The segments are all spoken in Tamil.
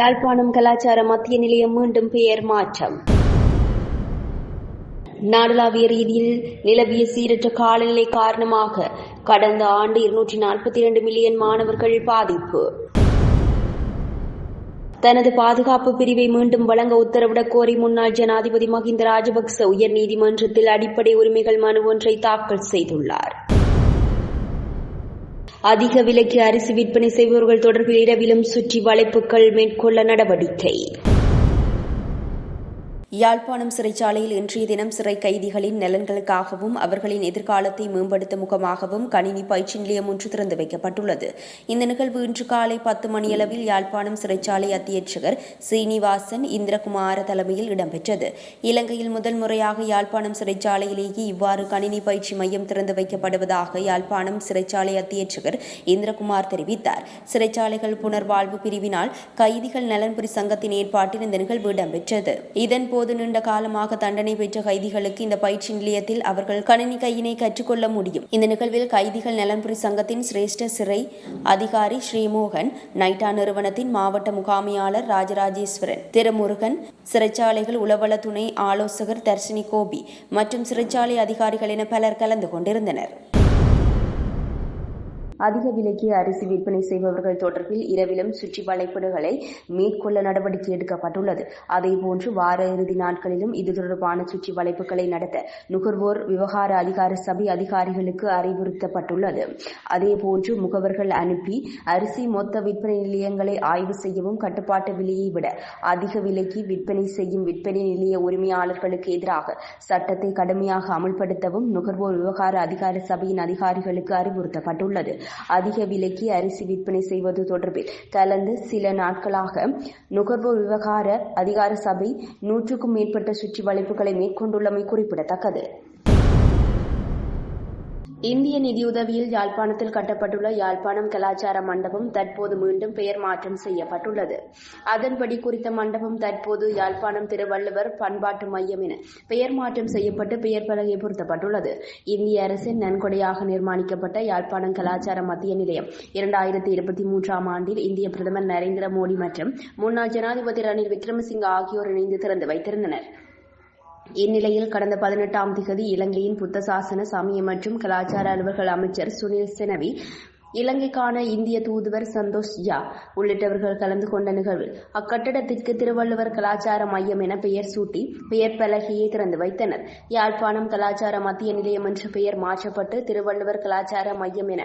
யாழ்ப்பாணம் கலாச்சார மத்திய நிலையம் மீண்டும் பெயர் மாற்றம். நாடளாவிய ரீதியில் நிலவிய சீரற்ற காலநிலை காரணமாக கடந்த ஆண்டு இருநூற்றி நாற்பத்தி இரண்டு மில்லியன் மாணவர்கள் பாதிப்பு. தனது பாதுகாப்பு பிரிவை மீண்டும் வழங்க உத்தரவிடக் கோரி முன்னாள் ஜனாதிபதி மஹிந்த ராஜபக்ச உயர்நீதிமன்றத்தில் அடிப்படை உரிமைகள் மனு ஒன்றை தாக்கல் செய்துள்ளார். அதிக விலைக்கு அரிசி விற்பனை செய்பவர்கள் தொடர்பில் இரவிலும் சுற்றி வளைப்புகள் மேற்கொள்ள நடவடிக்கை. யாழ்ப்பாணம் சிறைச்சாலையில் இன்றைய தினம் சிறை கைதிகளின் நலன்களுக்காகவும் அவர்களின் எதிர்காலத்தை மேம்படுத்த முகமாகவும் கணினி பயிற்சி நிலையம் ஒன்று திறந்து வைக்கப்பட்டுள்ளது. இந்த நிகழ்வு இன்று காலை பத்து மணியளவில் யாழ்ப்பாணம் சிறைச்சாலை அத்தியட்சகர் சீனிவாசன் இந்திரகுமார தலைமையில் இடம்பெற்றது. இலங்கையில் முதல் முறையாக யாழ்ப்பாணம் சிறைச்சாலையிலேயே இவ்வாறு கணினி பயிற்சி மையம் திறந்து வைக்கப்படுவதாக யாழ்ப்பாணம் சிறைச்சாலை அத்தியட்சகர் இந்திரகுமார் தெரிவித்தார். சிறைச்சாலைகள் புனர்வாழ்வு பிரிவினால் கைதிகள் நலன்புரி சங்கத்தின் ஏற்பாட்டில் இந்த நிகழ்வு இடம்பெற்றது. இதன்போது போது நீண்ட காலமாக தண்டனை பெற்ற கைதிகளுக்கு இந்த பயிற்சி நிலையத்தில் அவர்கள் கணினி கையினை கற்றுக்கொள்ள முடியும். இந்த நிகழ்வில் கைதிகள் நலன்புரி சங்கத்தின் சிரேஷ்ட சிறை அதிகாரி ஸ்ரீமோகன் நைட்டா நிறுவனத்தின் மாவட்ட முகாமையாளர் ராஜராஜேஸ்வரன் திருமுருகன் சிறைச்சாலைகள் உளவள துணை ஆலோசகர் தர்ஷினி கோபி மற்றும் சிறைச்சாலை அதிகாரிகள் என பலர் கலந்து கொண்டிருந்தனர். அதிக விலைக்கு அரிசி விற்பனை செய்பவர்கள் தொடர்பில் இரவிலும் சுற்றி வளைப்பீடுகளை மேற்கொள்ள நடவடிக்கை எடுக்கப்பட்டுள்ளது. அதேபோன்று வார இறுதி நாட்களிலும் இது தொடர்பான சுற்றி வளைப்புகளை நடத்த நுகர்வோர் விவகார அதிகார சபை அதிகாரிகளுக்கு அறிவுறுத்தப்பட்டுள்ளது. அதேபோன்று முகவர்கள் அனுப்பி அரிசி மொத்த விற்பனை நிலையங்களை ஆய்வு செய்யவும் கட்டுப்பாட்டு விலையை விட அதிக விலைக்கு விற்பனை செய்யும் விற்பனை நிலைய உரிமையாளர்களுக்கு எதிராக சட்டத்தை கடுமையாக அமல்படுத்தவும் நுகர்வோர் விவகார அதிகார சபையின் அதிகாரிகளுக்கு அறிவுறுத்தப்பட்டுள்ளது. அதிக விலைக்கு அரிசி விற்பனை செய்வது தொடர்பில் கலந்து சில நாட்களாக நுகர்வோர் விவகார அதிகார சபை நூற்றுக்கும் மேற்பட்ட சுற்றி வளைப்புகளை மேற்கொண்டுள்ளமை குறிப்பிடத்தக்கது. இந்திய நிதியுதவியில் யாழ்ப்பாணத்தில் கட்டப்பட்டுள்ள யாழ்ப்பாணம் கலாச்சார மண்டபம் தற்போது மீண்டும் பெயர் மாற்றம் செய்யப்பட்டுள்ளது. அதன்படி குறித்த மண்டபம் தற்போது யாழ்ப்பாணம் திருவள்ளுவர் பண்பாட்டு மையம் என பெயர் மாற்றம் செய்யப்பட்டு பெயர் பலகை பொருத்தப்பட்டுள்ளது. இந்திய அரசின் நன்கொடையாக நிர்மாணிக்கப்பட்ட யாழ்ப்பாணம் கலாச்சார மத்திய நிலையம் இரண்டாயிரத்தி இருபத்தி மூன்றாம் ஆண்டில் இந்திய பிரதமர் நரேந்திர மோடி மற்றும் முன்னாள் ஜனாதிபதி ரணில் விக்ரமசிங்க ஆகியோர் இணைந்து திறந்து வைத்திருந்தனர். இந்நிலையில் கடந்த பதினெட்டாம் திகதி இலங்கையின் புத்த சாசன சமய மற்றும் கலாச்சார அலுவல்கள் அமைச்சர் சுனில் செனவி இலங்கைக்கான இந்திய தூதுவர் சந்தோஷ் ஜா உள்ளிட்டவர்கள் கலந்து கொண்ட நிகழ்வில் அக்கட்டடத்திற்கு திருவள்ளுவர் கலாச்சார மையம் என பெயர் சூட்டி பெயர் பலகையை திறந்து வைத்தனர். யாழ்ப்பாணம் கலாச்சார மத்திய நிலையம் என்ற பெயர் மாற்றப்பட்டு திருவள்ளுவர் கலாச்சார மையம் என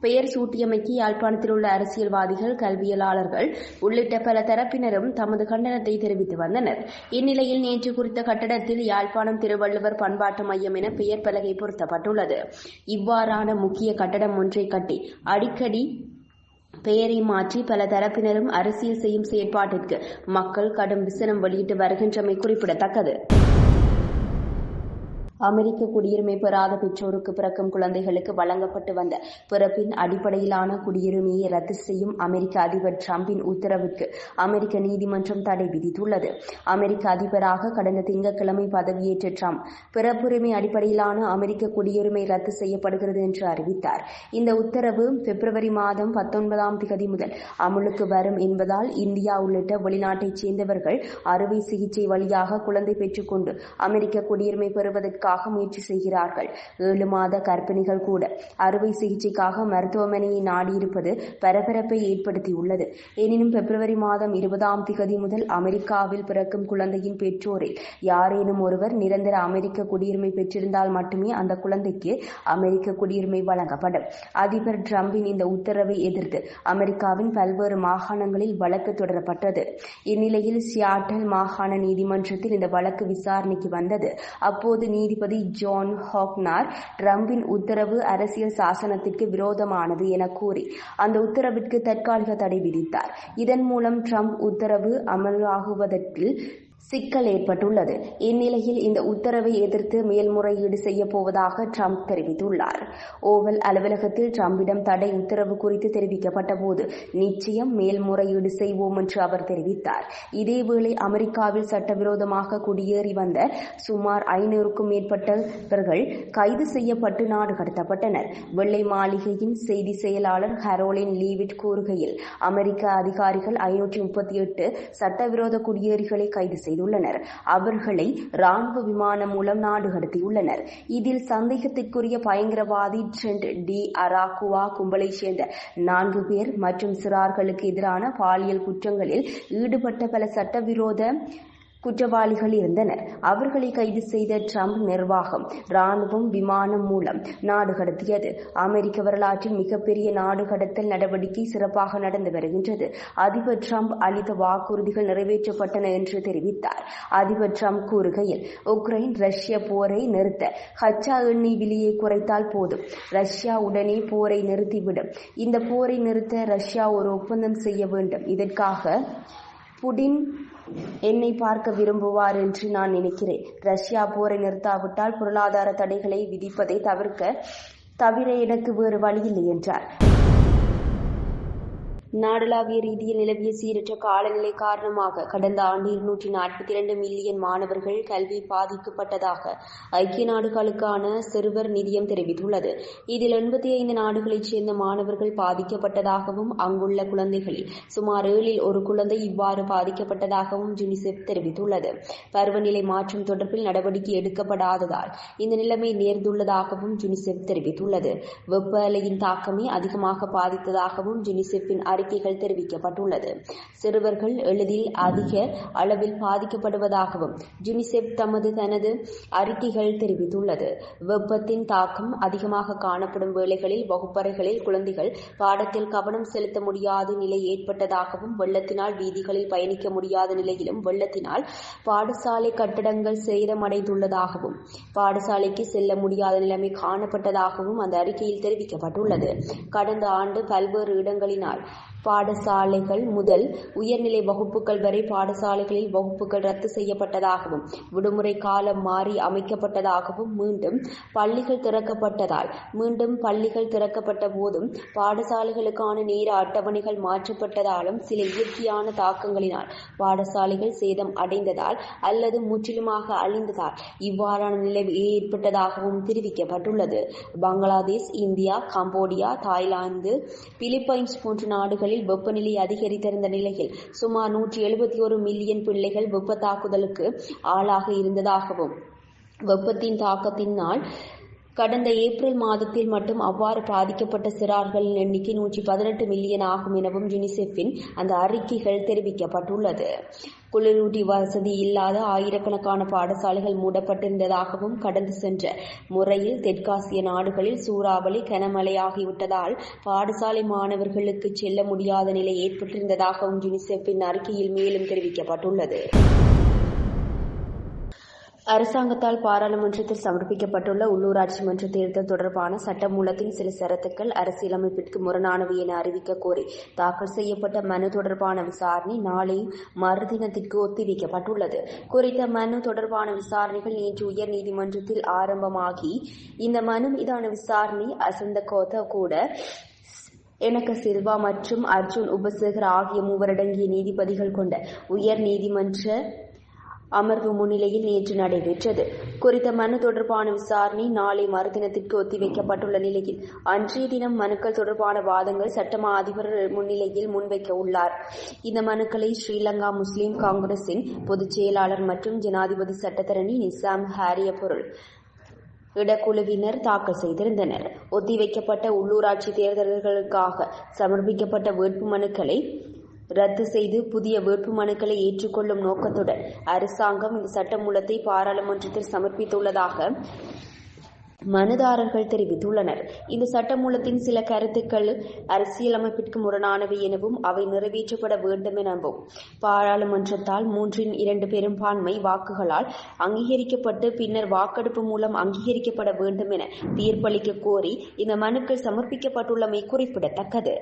பெயர் சூட்டியமைக்கு யாழ்ப்பாணத்தில் உள்ள அரசியல்வாதிகள் கல்வியலாளர்கள் உள்ளிட்ட பல தரப்பினரும் தமது கண்டனத்தை தெரிவித்து வந்தனர். இந்நிலையில் நேற்று குறித்த கட்டடத்தில் யாழ்ப்பாணம் திருவள்ளுவர் பண்பாட்டு மையம் என பெயர் பலகை பொருத்தப்பட்டுள்ளது. இவ்வாறான முக்கிய கட்டடம் ஒன்றை கட்டி அடிக்கடி பெயரை மாற்றி பல தரப்பினரும் அரசியல் செய்யும் செயற்பாட்டிற்கு மக்கள் கடும் விசனம் வெளியிட்டு வருகின்றமை குறிப்பிடத்தக்கது. அமெரிக்க குடியுரிமை பெறாத பெற்றோருக்கு பிறக்கும் குழந்தைகளுக்கு வழங்கப்பட்டு வந்த பிறப்பின் அடிப்படையிலான குடியுரிமையை ரத்து செய்யும் அமெரிக்க அதிபர் டிரம்பின் உத்தரவுக்கு அமெரிக்க நீதிமன்றம் தடை விதித்துள்ளது. அமெரிக்க அதிபராக கடந்த திங்கட்கிழமை பதவியேற்ற டிரம்ப் பிறப்புரிமை அடிப்படையிலான அமெரிக்க குடியுரிமை ரத்து செய்யப்படுகிறது என்று அறிவித்தார். இந்த உத்தரவு பிப்ரவரி மாதம் பத்தொன்பதாம் திகதி முதல் அமுலுக்கு வரும் என்பதால் இந்தியா உள்ளிட்ட வெளிநாட்டைச் சேர்ந்தவர்கள் அறுவை சிகிச்சை வழியாக குழந்தை பெற்றுக்கொண்டு அமெரிக்க குடியுரிமை பெறுவதற்கு சிகிச்சைக்காக முயற்சி செய்கிறார்கள். ஏழு மாத கர்ப்பிணிகள் கூட அறுவை சிகிச்சைக்காக மருத்துவமனையை நாடியிருப்பது பரபரப்பை ஏற்படுத்தியுள்ளது. எனினும் பிப்ரவரி மாதம் இருபதாம் திகதி முதல் அமெரிக்காவில் பிறக்கும் குழந்தையின் பெற்றோரில் யாரேனும் ஒருவர் நிரந்தர அமெரிக்க குடியுரிமை பெற்றிருந்தால் மட்டுமே அந்த குழந்தைக்கு அமெரிக்க குடியுரிமை வழங்கப்படும். அதிபர் டிரம்பின் இந்த உத்தரவை எதிர்த்து அமெரிக்காவின் பல்வேறு மாகாணங்களில் வழக்கு தொடரப்பட்டது. இந்நிலையில் சியாட்டல் மாகாண நீதிமன்றத்தில் இந்த வழக்கு விசாரணைக்கு வந்தது. அப்போது நீதி நீதிபதி ஜான் ஹாக்னார் டிரம்பின் உத்தரவு அரசியல் சாசனத்திற்கு விரோதமானது என கூறி அந்த உத்தரவிற்கு தற்காலிக தடை விதித்தார். இதன் மூலம் டிரம்ப் உத்தரவு அமலாகுவதற்கு சிக்கல் ஏற்பட்டுள்ளது. இந்நிலையில் இந்த உத்தரவை எதிர்த்து மேல்முறையீடு செய்யப்போவதாக ட்ரம்ப் தெரிவித்துள்ளார். ஓவல் அலுவலகத்தில் ட்ரம்பிடம் தடை உத்தரவு குறித்து தெரிவிக்கப்பட்ட போது நிச்சயம் மேல்முறையீடு செய்வோம் என்று அவர் தெரிவித்தார். இதேவேளை அமெரிக்காவில் சட்டவிரோதமாக குடியேறி வந்த சுமார் ஐநூறுக்கும் மேற்பட்டவர்கள் கைது செய்யப்பட்டு நாடு கடத்தப்பட்டனர். வெள்ளை மாளிகையின் செய்தி செயலாளர் ஹரோலின் லீவிட் கூறுகையில் அமெரிக்க அதிகாரிகள் ஐநூற்றி முப்பத்தி எட்டு சட்டவிரோத குடியேறிகளை கைது செய்தனர் செய்துள்ளனர். அவர்களை ராணுவ விமானம் மூலம் நாடு கடத்தியுள்ளனர். இதில் சந்தேகத்திற்குரிய பயங்கரவாதி ட்ரெண்ட் டி அராகுவா கும்பலைச் சேர்ந்த நான்கு பேர் மற்றும் சிறார்களுக்கு எதிரான பாலியல் குற்றங்களில் ஈடுபட்ட பல சட்டவிரோத குற்றவாளிகள் இருந்தனர். அவர்களை கைது செய்த ட்ரம்ப் நிர்வாகம் ராணுவம் விமானம் மூலம் நாடு கடத்தியது. அமெரிக்க வரலாற்றில் மிகப்பெரிய நாடு கடத்தல் நடவடிக்கை சிறப்பாக நடந்து வருகின்றது. அதிபர் ட்ரம்ப் அளித்த வாக்குறுதிகள் நிறைவேற்றப்பட்டன என்று தெரிவித்தார். அதிபர் ட்ரம்ப் கூறுகையில் உக்ரைன் ரஷ்ய போரை நிறுத்த கச்சா எண்ணெய் விலையை குறைத்தால் போதும். ரஷ்யா உடனே போரை நிறுத்திவிடும். இந்த போரை நிறுத்த ரஷ்யா ஒரு ஒப்பந்தம் செய்ய வேண்டும். இதற்காக புடின் என்னை பார்க்க விரும்புவார் என்று நான் நினைக்கிறேன். ரஷ்யா போரை நிறுத்தாவிட்டால் பொருளாதார தடைகளை விதிப்பதை தவிர்க்க தவிர எனக்கு வேறு வழியில்லை என்றார். நாடளாவிய ரீதியில் நிலவிய சீரற்ற காலநிலை காரணமாக கடந்த ஆண்டு இருநூற்றி நாற்பத்தி இரண்டு மில்லியன் மாணவர்கள் கல்வி பாதிக்கப்பட்டதாக ஐக்கிய நாடுகளுக்கான சிறுவர் நிதியம் தெரிவித்துள்ளது. இதில் எண்பத்தி ஐந்து நாடுகளைச் சேர்ந்த மாணவர்கள் பாதிக்கப்பட்டதாகவும் அங்குள்ள குழந்தைகளில் சுமார் ஏழில் ஒரு குழந்தை இவ்வாறு பாதிக்கப்பட்டதாகவும் யுனிசெஃப் தெரிவித்துள்ளது. பருவநிலை மாற்றம் தொடர்பில் நடவடிக்கை எடுக்கப்படாததால் இந்த நிலைமை நேர்ந்துள்ளதாகவும் யுனிசெஃப் தெரிவித்துள்ளது. வெப்ப அலையின் தாக்கமே அதிகமாக பாதித்ததாகவும் யுனிசெஃபின் அறிக்கைகள் தெரிவிக்கப்பட்டுள்ளது. சிறுவர்கள் எளிதில் அதிக அளவில் பாதிக்கப்படுவதாகவும் யுனிசெப் தமது தனது அறிக்கைகள் தெரிவித்துள்ளது. வெப்பத்தின் தாக்கம் அதிகமாக காணப்படும் வேளைகளில் வகுப்பறைகளில் குழந்தைகள் பாடத்தில் கவனம் செலுத்த முடியாத நிலை ஏற்பட்டதாகவும் வெள்ளத்தினால் வீதிகளில் பயணிக்க முடியாத நிலையிலும் வெள்ளத்தினால் பாடசாலை கட்டடங்கள் சேதமடைந்துள்ளதாகவும் பாடசாலைக்கு செல்ல முடியாத நிலைமை காணப்பட்டதாகவும் அந்த அறிக்கையில் தெரிவிக்கப்பட்டுள்ளது. கடந்த ஆண்டு பல்வேறு இடங்களினால் பாடசாலைகள் முதல் உயர்நிலை வகுப்புகள் வரை பாடசாலைகளில் வகுப்புகள் ரத்து செய்யப்பட்டதாகவும் விடுமுறை காலம் மாறி அமைக்கப்பட்டதாகவும் மீண்டும் பள்ளிகள் திறக்கப்பட்டதால் மீண்டும் பள்ளிகள் திறக்கப்பட்ட போதும் பாடசாலைகளுக்கான நேர அட்டவணைகள் மாற்றப்பட்டதாலும் சில இயற்கையான தாக்கங்களினால் பாடசாலைகள் சேதம் அடைந்ததால் அல்லது முற்றிலுமாக அழிந்ததால் இவ்வாறான நிலை ஏற்பட்டதாகவும் தெரிவிக்கப்பட்டுள்ளது. Bangladesh India Cambodia Thailand Philippines போன்ற நாடுகள் நாடுகளில் வெப்பநிலை அதிகரித்திருந்த நிலையில் சுமார் நூற்றி எழுபத்தி ஒரு மில்லியன் பிள்ளைகள் வெப்ப தாக்குதலுக்கு ஆளாக இருந்ததாகவும் வெப்பத்தின் தாக்கத்தினால் கடந்த ஏப்ரல் மாதத்தில் மட்டும் அவ்வாறு பாதிக்கப்பட்ட சிறார்களின் எண்ணிக்கை நூற்றி பதினெட்டு மில்லியன் ஆகும் எனவும் யுனிசெஃபின் அந்த அறிக்கைகள் தெரிவிக்கப்பட்டுள்ளது. குளிரூட்டி வசதி இல்லாத ஆயிரக்கணக்கான பாடசாலைகள் மூடப்பட்டிருந்ததாகவும் கடந்து சென்ற முறையில் தெற்காசிய நாடுகளில் சூறாவளி கனமழையாகிவிட்டதால் பாடசாலை மாணவர்களுக்கு செல்ல முடியாத நிலை ஏற்பட்டிருந்ததாகவும் யுனிசெஃபின் அறிக்கையில் மேலும் தெரிவிக்கப்பட்டுள்ளது. அரசாங்கத்தால் பாராளுமன்றத்தில் சமர்ப்பிக்கப்பட்டுள்ள உள்ளூராட்சி மன்ற தேர்தல் தொடர்பான சட்டமூலத்தின் சில சரத்துக்கள் அரசியலமைப்பிற்கு முரணானவை என அறிவிக்க கோரி தாக்கல் செய்யப்பட்ட மனு தொடர்பான விசாரணை நாளை மறுதினத்திற்கு ஒத்திவைக்கப்பட்டுள்ளது. குறித்த மனு தொடர்பான விசாரணைகள் நேற்று உயர் நீதிமன்றத்தில் ஆரம்பமாகி இந்த மனு மீதான விசாரணை அசந்த கோத்த கூட எனக்க சில்வா மற்றும் அர்ஜுன் உபசேகர் ஆகிய மூவரடங்கிய நீதிபதிகள் கொண்ட உயர் நீதிமன்ற அமர்வு முன்னிலையில் நேற்று நடைபெற்றது. குறித்த மனு தொடர்பான விசாரணை நாளை மறுதினத்திற்கு ஒத்திவைக்கப்பட்டுள்ள நிலையில் அன்றைய தினம் மனுக்கள் தொடர்பான வாதங்கள் சட்டமா அதிபர் முன்னிலையில் முன்வைக்க உள்ளார். இந்த மனுக்களை ஸ்ரீலங்கா முஸ்லிம் காங்கிரசின் பொதுச் செயலாளர் மற்றும் ஜனாதிபதி சட்டத்தரணி நிசாம் ஹாரிய பொருள் இடக்குழுவினர் தாக்கல் செய்திருந்தனர். ஒத்திவைக்கப்பட்ட உள்ளூராட்சி தேர்தல்களுக்காக சமர்ப்பிக்கப்பட்ட வேட்புமனுக்களை ரத்து செய்து புதிய வேட்புமனுக்களை ஏற்றுக்கொள்ளும் நோக்கத்துடன் அரசாங்கம் இந்த சட்டமூலத்தை பாராளுமன்றத்தில் சமர்ப்பித்துள்ளதாக மனுதாரர்கள் தெரிவித்துள்ளனர். இந்த சட்டமூலத்தின் சில கருத்துக்கள் அரசியலமைப்பிற்கு முரணானவை எனவும் அவை நிறைவேற்றப்பட வேண்டும் எனவும் பாராளுமன்றத்தால் மூன்றின் இரண்டு பெரும்பான்மை வாக்குகளால் அங்கீகரிக்கப்பட்டு பின்னர் வாக்கெடுப்பு மூலம் அங்கீகரிக்கப்பட வேண்டும் என தீர்ப்பளிக்க கோரி இந்த மனுக்கள் சமர்ப்பிக்கப்பட்டுள்ளமை குறிப்பிடத்தக்கது.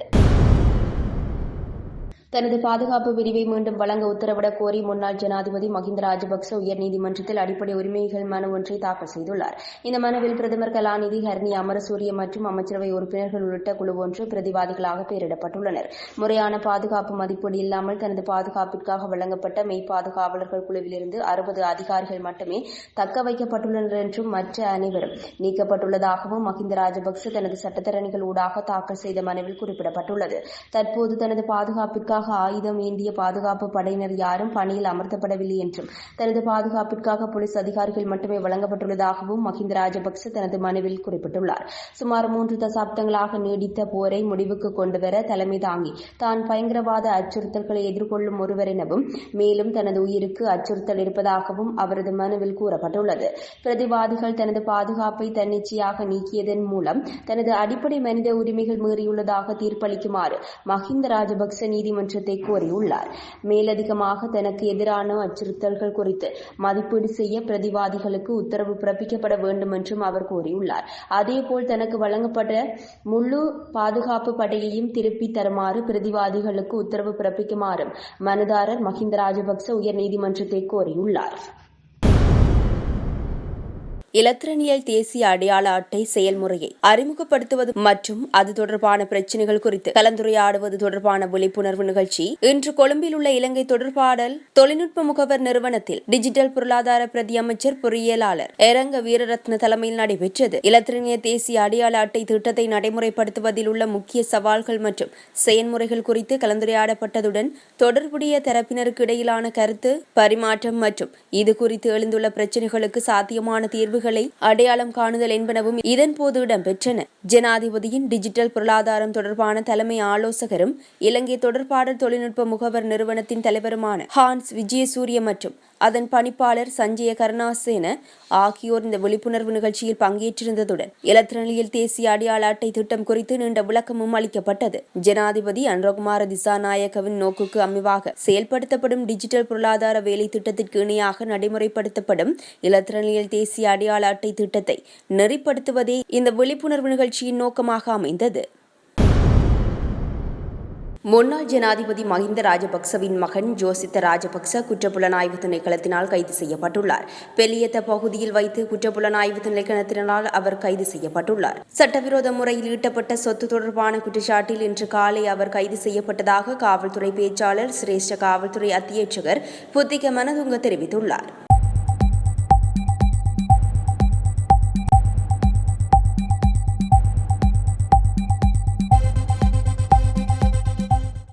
தனது பாதுகாப்பு பிரிவை மீண்டும் வழங்க உத்தரவிடக் கோரி முன்னாள் ஜனாதிபதி மஹிந்த ராஜபக்ச உயர்நீதிமன்றத்தில் அடிப்படை உரிமைகள் மனு ஒன்றை தாக்கல் செய்துள்ளார். இந்த மனுவில் பிரதமர் கலாநிதி ஹர்னி அமரசூரிய மற்றும் அமைச்சரவை உறுப்பினர்கள் உள்ளிட்ட குழு ஒன்று பிரதிவாதிகளாக பெயரிடப்பட்டுள்ளனர். முறையான பாதுகாப்பு மதிப்பீடு இல்லாமல் தனது பாதுகாப்பிற்காக வழங்கப்பட்ட மெய் பாதுகாவலர்கள் குழுவிலிருந்து அறுபது அதிகாரிகள் மட்டுமே தக்க வைக்கப்பட்டுள்ளனர் என்றும் மற்ற அனைவரும் நீக்கப்பட்டுள்ளதாகவும் மஹிந்த ராஜபக்ச தனது சட்டத்தரணிகள் ஊடாக தாக்கல் செய்த மனுவில் குறிப்பிடப்பட்டுள்ளது. தற்போது தனது பாதுகாப்பிற்காக ஆயுதம் ஏந்திய பாதுகாப்பு படையினர் யாரும் பணியில் அமர்த்தப்படவில்லை என்றும் தனது பாதுகாப்பிற்காக போலீஸ் அதிகாரிகள் மட்டுமே வழங்கப்பட்டுள்ளதாகவும் மஹிந்த ராஜபக்ச தனது மனுவில் குறிப்பிட்டுள்ளார். சுமார் மூன்று தசாப்தங்களாக நீடித்த போரை முடிவுக்கு கொண்டுவர தலைமை தாங்கி தான் பயங்கரவாத அச்சுறுத்தல்களை எதிர்கொள்ளும் ஒருவர் எனவும் மேலும் தனது உயிருக்கு அச்சுறுத்தல் இருப்பதாகவும் அவரது மனுவில் கூறப்பட்டுள்ளது. பிரதிவாதிகள் தனது பாதுகாப்பை தன்னிச்சையாக நீக்கியதன் மூலம் தனது அடிப்படை மனித உரிமைகள் மீறியுள்ளதாக தீர்ப்பளிக்குமாறு மஹிந்த ராஜபக்ச நீதிமன்றத்தை கோரியுள்ளார் மேலதிகமாக தனக்கு எதிரான அச்சுறுத்தல்கள் குறித்து மதிப்பீடு செய்ய பிரதிவாதிகளுக்கு உத்தரவு பிறப்பிக்கப்பட வேண்டும் என்றும் அவர் கூறியுள்ளார். அதேபோல் தனக்கு வழங்கப்பட்ட முழு பாதுகாப்பு படையையும் திருப்பி தருமாறு பிரதிவாதிகளுக்கு உத்தரவு பிறப்பிக்குமாறும் மனுதாரர் மஹிந்த ராஜபக்ச உயர்நீதிமன்றத்தை கோரியுள்ளார். இலத்திரனியல் தேசிய அடையாள அட்டை செயல்முறையை அறிமுகப்படுத்துவது மற்றும் அது தொடர்பான பிரச்சினைகள் குறித்து கலந்துரையாடுவது தொடர்பான விழிப்புணர்வு நிகழ்ச்சி. இன்று கொழும்பில் உள்ள இலங்கை தொடர்பாடல் தொழில்நுட்ப முகவர் நிறுவனத்தில் டிஜிட்டல் பொருளாதார பிரதி அமைச்சர் பொறியியலாளர் எரங்க வீரரத்ன தலைமையில் நடைபெற்றது. இலத்திரனிய தேசிய அடையாள அட்டை திட்டத்தை நடைமுறைப்படுத்துவதில் உள்ள முக்கிய சவால்கள் மற்றும் செயல்முறைகள் குறித்து கலந்துரையாடப்பட்டதுடன் தொடர்புடைய தரப்பினருக்கு இடையிலான கருத்து பரிமாற்றம் மற்றும் இது குறித்து எழுந்துள்ள பிரச்சினைகளுக்கு சாத்தியமான தீர்வுகள் தீர்வுகளை அடையாளம் காணுதல் என்பனவும் இதன்போது இடம்பெற்றன. ஜனாதிபதியின் டிஜிட்டல் பொருளாதாரம் தொடர்பான தலைமை ஆலோசகரும் இலங்கை தொடர்பாடல் தொழில்நுட்ப முகவர் நிறுவனத்தின் தலைவருமான ஹான்ஸ் விஜயசூரிய மற்றும் அதன் பணிப்பாளர் சஞ்சய கருணாசேன ஆகியோர் இந்த விழிப்புணர்வு நிகழ்ச்சியில் பங்கேற்றிருந்ததுடன் இலத்திரனியல் தேசிய அடையாள அட்டை திட்டம் குறித்து நீண்ட விளக்கமும் அளிக்கப்பட்டது. ஜனாதிபதி அன்ரகுமார திசாநாயகவின் நோக்குக்கு அமைவாக செயல்படுத்தப்படும் டிஜிட்டல் பொருளாதார வேலை திட்டத்திற்கு இணையாக நடைமுறைப்படுத்தப்படும் இலத்திரனியல் தேசிய அடையாள அட்டை திட்டத்தை நெறிப்படுத்துவதே இந்த விழிப்புணர்வு நிகழ்ச்சியின் நோக்கமாக அமைந்தது. முன்னாள் ஜனாதிபதி மஹிந்த ராஜபக்சவின் மகன் ஜோசித்த ராஜபக்ச குற்றப்புலனாய்வு திணைக்களத்தினால் கைது செய்யப்பட்டுள்ளார். பெலியத்த பகுதியில் வைத்து குற்றப்புலனாய்வு திணைக்களத்தினால் அவர் கைது செய்யப்பட்டுள்ளார். சட்டவிரோத முறையில் ஈட்டப்பட்ட சொத்து தொடர்பான குற்றச்சாட்டில் இன்று காலை அவர் கைது செய்யப்பட்டதாக காவல்துறை பேச்சாளர் சிரேஷ்ட காவல்துறை அத்தியட்சகர் புத்திக மனதுங்க தெரிவித்துள்ளார்.